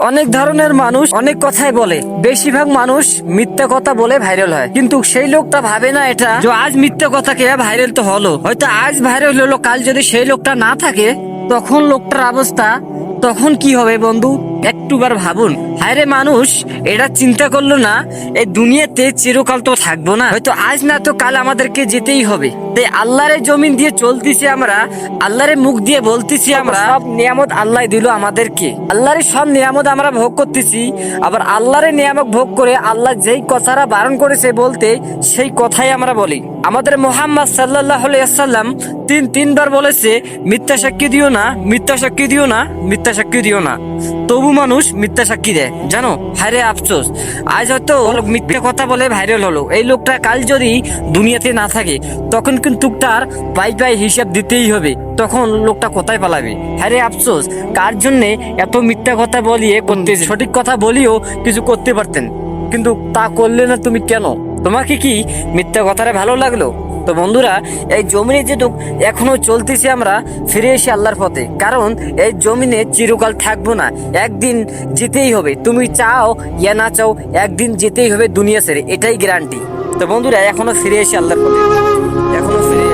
অনেক ধরনের মানুষ অনেক কথাই বলে। বেশিরভাগ মানুষ মিথ্যা কথা বলে ভাইরাল হয়। কিন্তু সেই লোকটা ভাবে না এটা যে আজ মিথ্যা কথা কে ভাইরাল তো হলো। হয়তো আজ ভাইরাল হলো, কাল যদি সেই লোকটা না থাকে, তখন লোকটার অবস্থা, তখন কি হবে বন্ধু? একটুবার ভাবুন। হায়রে মানুষ এটা চিন্তা করল না এই দুনিয়াতে চিরকাল তো থাকব না। হয়তো আজ না তো কাল আমাদেরকে যেতেই হবে। তাই আল্লাহরে জমিন দিয়ে চলতেছি আমরা, আল্লাহরে মুখ দিয়ে বলতেছি আমরা, সব নিয়ামত আল্লাহ দিল আমাদেরকে। আল্লাহরে সব নিয়ামত আমরা ভোগ করতেছি, আবার আল্লাহরে নিয়ামক ভোগ করে আল্লাহ যেই কথাটা বারণ করেছে বলতে, সেই কথাই আমরা বলি। আমাদের মোহাম্মদ সাল্লাহ সাল্লাম তিন, তিনবার বলেছে, মিথ্যা সাক্ষী দিও না, মিথ্যা সাক্ষী দিও না, মিথ্যা সাক্ষী দিও না। তবু মানুষ মিথ্যা সাক্ষী দেয়। জানো? হায়রে আফসোস। আজ হয়তো মিথ্যা কথা বলে ভাইরাল হলো। এই লোকটা কাল যদি দুনিয়াতে না থাকে তখন কিন্তু তার পাই পাই হিসাব দিতেই হবে। তখন লোকটা কোথায় পালাবে? হ্যাঁ রে আফসোস কার জন্য এত মিথ্যা কথা বলিয়ে করতে সঠিক কথা বলিও কিছু করতে পারতেন? কিন্তু তা করলে না তুমি কেন? তোমাকে কি মিথ্যা কথাটা ভালো লাগল? তো বন্ধুরা, এই জমিনে যেহেতু এখনও চলতেছি আমরা, ফিরে এসে আল্লাহর পথে। কারণ এই জমিনে চিরকাল থাকব না। একদিন যেতেই হবে। তুমি চাও ইয়া না চাও, একদিন যেতেই হবে দুনিয়া ছেড়ে। এটাই গ্যারান্টি তো বন্ধুরা, এখনও ফিরে এসে আল্লাহর পথে।